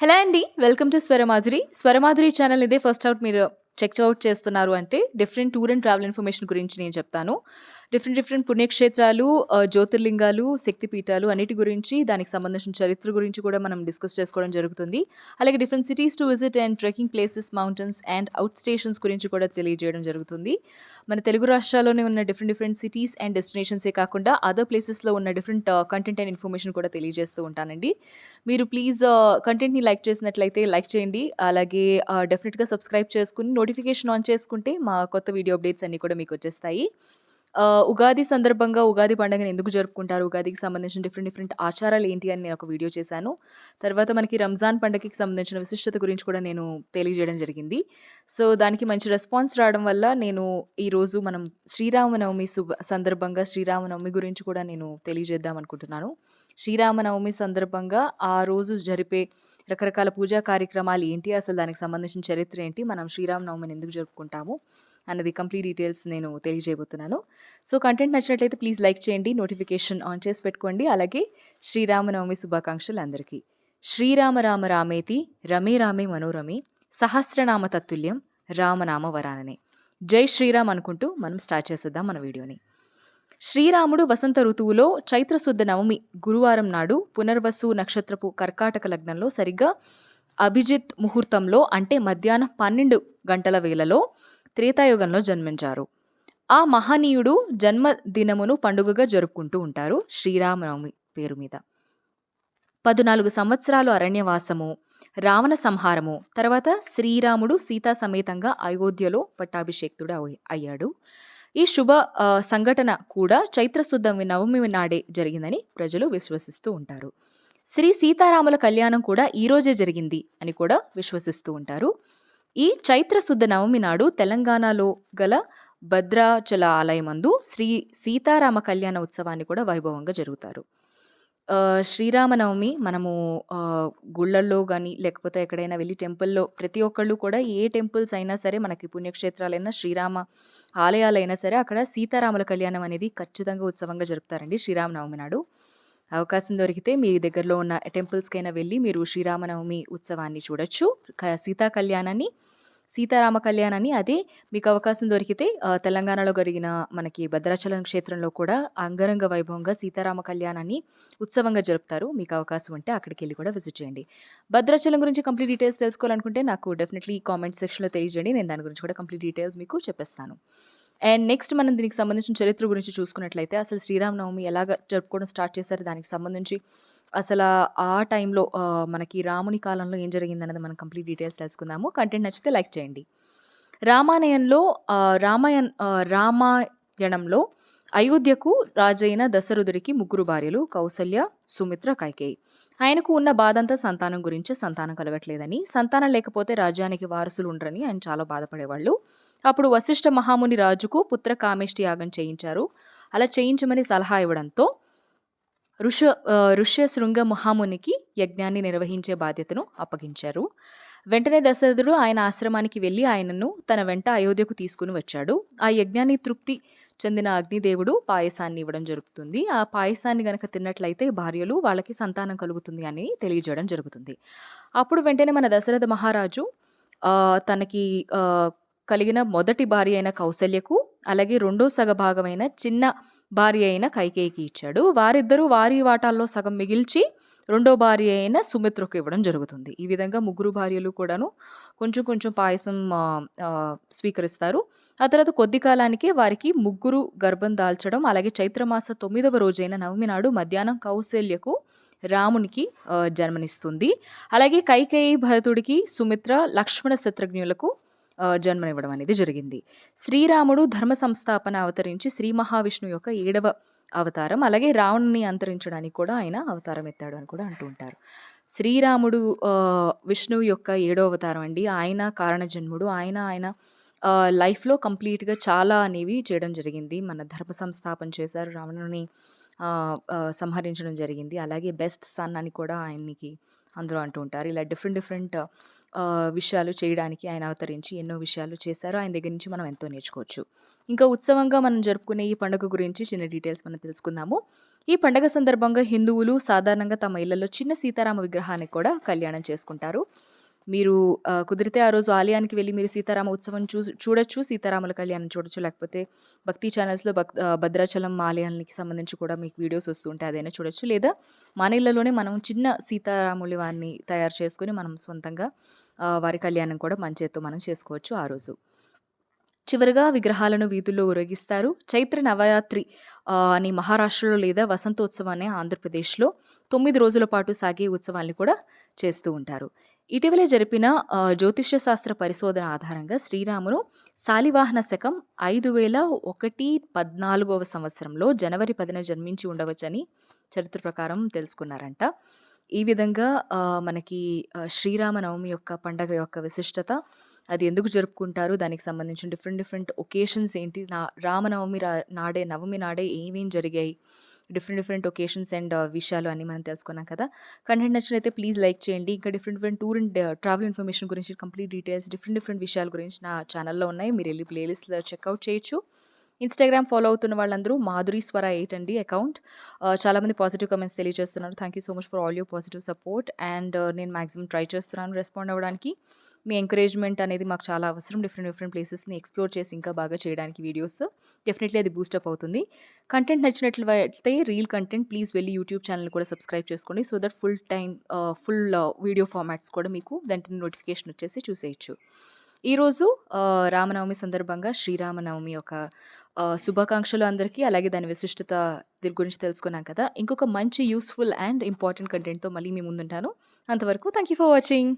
Hello అండి. Welcome to Swaramadhuri. Swaramadhuri channel ఇదే first out మీరు చెక్ అవుట్ చేస్తున్నారు అంటే different tour and travel information గురించి నేను చెప్తాను. డిఫరెంట్ డిఫరెంట్ పుణ్యక్షేత్రాలు, జ్యోతిర్లింగాలు, శక్తిపీఠాలు అన్నిటి గురించి, దానికి సంబంధించిన చరిత్ర గురించి కూడా మనం డిస్కస్ చేసుకోవడం జరుగుతుంది. అలాగే different cities to visit and trekking places, mountains and out stations గురించి కూడా తెలియజేయడం జరుగుతుంది. మన తెలుగు రాష్ట్రాల్లోనే ఉన్న డిఫరెంట్ డిఫరెంట్ సిటీస్ అండ్ డెస్టినేషన్సే కాకుండా అదర్ ప్లేసెస్‌లో ఉన్న డిఫరెంట్ కంటెంట్ అండ్ ఇన్ఫర్మేషన్ కూడా తెలియజేస్తూ ఉంటానండి. మీరు ప్లీజ్ కంటెంట్‌ని లైక్ చేసినట్లయితే లైక్ చేయండి. అలాగే డెఫినెట్గా సబ్స్క్రైబ్ చేసుకుని నోటిఫికేషన్ ఆన్ చేసుకుంటే మా కొత్త వీడియో అప్డేట్స్ అన్నీ కూడా మీకు వచ్చేస్తాయి ఉగాది సందర్భంగా ఉగాది పండుగను ఎందుకు జరుపుకుంటారు? ఉగాదికి సంబంధించిన డిఫరెంట్ డిఫరెంట్ ఆచారాలు ఏంటి అని నేను ఒక వీడియో చేశాను. తర్వాత మనకి రంజాన్ పండగకి సంబంధించిన విశిష్టత గురించి కూడా నేను తెలియజేయడం జరిగింది. సో, దానికి మంచి రెస్పాన్స్ రావడం వల్ల నేను ఈరోజు మనం శ్రీరామనవమి శుభ సందర్భంగా శ్రీరామనవమి గురించి కూడా నేను తెలియజేద్దాం అనుకుంటున్నాను. శ్రీరామనవమి సందర్భంగా ఆ రోజు జరిపే రకరకాల పూజా కార్యక్రమాలు ఏంటి? అసలు దానికి సంబంధించిన చరిత్ర ఏంటి? మనం శ్రీరామనవమిని ఎందుకు జరుపుకుంటాము? అన్నది కంప్లీట్ డీటెయిల్స్ నేను తెలియజేయబోతున్నాను. సో, కంటెంట్ నచ్చినట్లయితే ప్లీజ్ లైక్ చేయండి. నోటిఫికేషన్ ఆన్ చేసి పెట్టుకోండి. అలాగే శ్రీరామనవమి శుభాకాంక్షలు అందరికీ. శ్రీరామ రామ రామేతి రమే రామే మనోరమే సహస్రనామ తత్తుల్యం రామనామ వరాననే. జై శ్రీరామ్ అనుకుంటూ మనం స్టార్ట్ చేసేద్దాం మన వీడియోని. శ్రీరాముడు వసంత ఋతువులో చైత్రశుద్ధ నవమి గురువారం నాడు పునర్వసు నక్షత్రపు కర్కాటక లగ్నంలో సరిగ్గా అభిజిత్ ముహూర్తంలో అంటే మధ్యాహ్నం 12 గంటల వేళలో త్రేతాయుగంలో జన్మించారు. ఆ మహనీయుడు జన్మదినమును పండుగగా జరుపుకుంటూ ఉంటారు శ్రీరామనవమి పేరు మీద. 14 సంవత్సరాలు అరణ్యవాసము, రావణ సంహారము, తర్వాత శ్రీరాముడు సీతా సమేతంగా అయోధ్యలో పట్టాభిషేక్తుడు అయ్యాడు. ఈ శుభ సంఘటన కూడా చైత్రశుద్ధ నవమి నాడే జరిగిందని ప్రజలు విశ్వసిస్తూ ఉంటారు. శ్రీ సీతారాముల కళ్యాణం కూడా ఈ రోజే జరిగింది అని కూడా విశ్వసిస్తూ ఉంటారు. ఈ చైత్ర శుద్ధ నవమి నాడు తెలంగాణలో గల భద్రాచల ఆలయమందు శ్రీ సీతారామ కళ్యాణ ఉత్సవాన్ని కూడా వైభవంగా జరుగుతారు. శ్రీరామనవమి మనము గుళ్ళల్లో కానీ లేకపోతే ఎక్కడైనా వెళ్ళి టెంపుల్‌లో ప్రతి ఒక్కళ్ళు కూడా ఏ టెంపుల్స్ అయినా సరే మనకి పుణ్యక్షేత్రాలైనా, శ్రీరామ ఆలయాలైనా సరే అక్కడ సీతారాముల కళ్యాణం అనేది ఖచ్చితంగా ఉత్సవంగా జరుపుతారండి శ్రీరామనవమి నాడు. అవకాశం దొరికితే మీ దగ్గరలో ఉన్న టెంపుల్స్‌కైనా వెళ్ళి మీరు శ్రీరామనవమి ఉత్సవాన్ని చూడొచ్చు. క సీతా కళ్యాణాన్ని, సీతారామ కళ్యాణాన్ని అదే మీకు అవకాశం దొరికితే తెలంగాణలో జరిగిన మనకి భద్రాచలం క్షేత్రంలో కూడా అంగరంగ వైభవంగా సీతారామ కళ్యాణాన్ని ఉత్సవంగా జరుపుతారు. మీకు అవకాశం ఉంటే అక్కడికెళ్ళి కూడా విజిట్ చేయండి. భద్రాచలం గురించి కంప్లీట్ డీటెయిల్స్ తెలుసుకోవాలనుకుంటే నాకు డెఫినెట్‌లీ కామెంట్ సెక్షన్‌లో తెలియజేయండి. నేను దాని గురించి కూడా కంప్లీట్ డీటెయిల్స్ మీకు చెప్పేస్తాను. అండ్ నెక్స్ట్ మనం దీనికి సంబంధించిన చరిత్ర గురించి చూసుకున్నట్లయితే అసలు శ్రీరామనవమి ఎలాగ జరుపుకోవడం స్టార్ట్ చేశారు? దానికి సంబంధించి అసలు ఆ టైంలో మనకి రాముని కాలంలో ఏం జరిగిందన్నది మనం కంప్లీట్ డీటెయిల్స్ తెలుసుకుందాము. కంటెంట్ నచ్చితే లైక్ చేయండి. రామాయణంలో రామాయణ రామాయణంలో అయోధ్యకు రాజైన దశరథుడికి ముగ్గురు భార్యలు కౌసల్య, సుమిత్ర, కైకేయి. ఆయనకు ఉన్న బాధంతా సంతానం గురించి సంతానం కలగట్లేదని, సంతానం లేకపోతే రాజ్యానికి వారసులు ఉండరని ఆయన చాలా బాధపడేవాళ్ళు. అప్పుడు వశిష్ఠ మహాముని రాజుకు పుత్ర కామేష్టి యాగం చేయించారు. అలా చేయించమని సలహా ఇవ్వడంతో ఋష ఋష్య ఋష్యశృంగ మహామునికి యజ్ఞాన్ని నిర్వహించే బాధ్యతను అప్పగించారు. వెంటనే దశరథుడు ఆయన ఆశ్రమానికి వెళ్ళి ఆయనను తన వెంట అయోధ్యకు తీసుకుని వచ్చాడు. ఆ యజ్ఞాన్ని తృప్తి చెందిన అగ్నిదేవుడు పాయసాన్ని ఇవ్వడం జరుగుతుంది. ఆ పాయసాన్ని గనక తిన్నట్లయితే భార్యలు వాళ్ళకి సంతానం కలుగుతుంది అని తెలియజేయడం జరుగుతుంది. అప్పుడు వెంటనే మన దశరథ మహారాజు తనకి కలిగిన మొదటి భార్య అయిన కౌసల్యకు, అలాగే రెండో సగభాగమైన చిన్న భార్య అయిన కైకేయికి ఇచ్చాడు. వారిద్దరూ వారి వాటాల్లో సగం మిగిల్చి రెండో భార్య అయిన సుమిత్రకు ఇవ్వడం జరుగుతుంది. ఈ విధంగా ముగ్గురు భార్యలు కూడాను కొంచెం కొంచెం పాయసం స్వీకరిస్తారు. ఆ తర్వాత కొద్ది కాలానికే వారికి ముగ్గురు గర్భం దాల్చడం, అలాగే చైత్రమాస తొమ్మిదవ రోజైన నవమి నాడు మధ్యాహ్నం కౌశల్యకు రామునికి జన్మనిస్తుంది. అలాగే కైకేయి భరతుడికి, సుమిత్ర, లక్ష్మణ శత్రుఘ్నులకు జన్మనివ్వడం అనేది జరిగింది. శ్రీరాముడు ధర్మ సంస్థాపన అవతరించి శ్రీ మహావిష్ణువు యొక్క ఏడవ అవతారం. అలాగే రావణుని అంతరించడానికి కూడా ఆయన అవతారం ఎత్తాడు అని కూడా అంటూ ఉంటారు. శ్రీరాముడు విష్ణువు యొక్క ఏడో అవతారం అండి. ఆయన కారణజన్ముడు. ఆయన ఆయన లైఫ్‌లో కంప్లీట్‌గా చాలా అనేవి చేయడం జరిగింది. మన ధర్మ సంస్థాపన చేశారు. రావణుని సంహరించడం జరిగింది. అలాగే బెస్ట్ సన్ అని కూడా ఆయనకి అందరూ అంటూ ఉంటారు. ఇలా డిఫరెంట్ డిఫరెంట్ విషయాలు చేయడానికి ఆయన అవతరించి ఎన్నో విషయాలు చేశారు. ఆయన దగ్గర నుంచి మనం ఎంతో నేర్చుకోవచ్చు. ఇంకా ఉత్సవంగా మనం జరుపుకునే ఈ పండుగ గురించి చిన్న డీటెయిల్స్ మనం తెలుసుకుందాము. ఈ పండగ సందర్భంగా హిందువులు సాధారణంగా తమ ఇళ్ళలో చిన్న సీతారామ విగ్రహాన్ని కూడా కళ్యాణం చేసుకుంటారు. మీరు కుదిరితే ఆ రోజు ఆలయానికి వెళ్ళి మీరు సీతారామ ఉత్సవం చూ చూడొచ్చు. సీతారాముల కళ్యాణం చూడొచ్చు. లేకపోతే భక్తి ఛానెల్స్‌లో భక్ భద్రాచలం ఆలయానికి సంబంధించి కూడా మీకు వీడియోస్ వస్తుంటే అదైనా చూడొచ్చు. లేదా మన ఇళ్ళలోనే మనం చిన్న సీతారాముల వారిని తయారు చేసుకొని మనం సొంతంగా వారి కళ్యాణం కూడా మన చేత్తో మనం చేసుకోవచ్చు ఆ రోజు. చివరిగా విగ్రహాలను వీధుల్లో ఊరేగిస్తారు. చైత్ర నవరాత్రి అని మహారాష్ట్రలో లేదా వసంతోత్సవాన్ని ఆంధ్రప్రదేశ్‌లో తొమ్మిది రోజుల పాటు సాగే ఉత్సవాల్ని కూడా చేస్తూ ఉంటారు. ఇటీవలే జరిపిన జ్యోతిష్య శాస్త్ర పరిశోధన ఆధారంగా శ్రీరామును శాలివాహన శకం 5001-14వ సంవత్సరంలో జనవరి 10న జన్మించి ఉండవచ్చని చరిత్ర ప్రకారం తెలుసుకున్నారంట. ఈ విధంగా మనకి శ్రీరామనవమి శ్రీరామ నవమి యొక్క పండగ యొక్క విశిష్టత, అది ఎందుకు జరుపుకుంటారు, దానికి సంబంధించిన డిఫరెంట్ డిఫరెంట్ ఒకేషన్స్ ఏంటి, నా రామనవమి రా నాడే నవమి నాడే ఏమేం జరిగాయి, డిఫరెంట్ డిఫరెంట్ ఒకేషన్స్ అండ్ విషయాలు అన్నీ మనం తెలుసుకున్నాం కదా! కంటెంట్ నచ్చినైతే ప్లీజ్ లైక్ చేయండి. ఇంకా different different tour and travel information గురించి కంప్లీట్ డీటెయిల్స్ డిఫరెంట్ డిఫరెంట్ విషయాల గురించి నా ఛానల్లో ఉన్నాయి. మీరు వెళ్ళి ప్లేలిస్ట్‌లో చెక్అవుట్ చేయొచ్చు. ఇన్‌స్టాగ్రామ్ ఫాలో అవుతున్న వాళ్ళందరూ మాధురి స్వర ఎయిట్ అండి అకౌంట్. చాలామంది పాజిటివ్ కమెంట్స్ తెలియజేస్తున్నారు. Thank you so much for all you positive support and నేను మాక్సిమం ట్రై చేస్తున్నాను రెస్పాండ్ అవ్వడానికి. మీ ఎంకరేజ్‌మెంట్ అనేది మాకు చాలా అవసరం. డిఫరెంట్ డిఫరెంట్ ప్లేసెస్‌ని ఎక్స్‌ప్లోర్ చేసి ఇంకా బాగా చేయడానికి వీడియోస్. డెఫినెట్‌లీ అది బూస్టప్ అవుతుంది. కంటెంట్ నచ్చినట్లయితే రీల్ కంటెంట్ ప్లీజ్ వెళ్ళి యూట్యూబ్ ఛానల్ కూడా సబ్స్క్రైబ్ చేసుకోండి. So that full time full video formats కూడా మీకు వెంటనే నోటిఫికేషన్ వచ్చేసి చూసేయచ్చు ఈరోజు రామనవమి సందర్భంగా శ్రీరామనవమి యొక్క శుభాకాంక్షలు అందరికీ. అలాగే దాని విశిష్టత దీని గురించి తెలుసుకున్నాం కదా! ఇంకొక మంచి యూస్ఫుల్ అండ్ ఇంపార్టెంట్ కంటెంట్‌తో మళ్ళీ మీ ముందుంటాను. అంతవరకు థ్యాంక్ యూ ఫర్ వాచింగ్.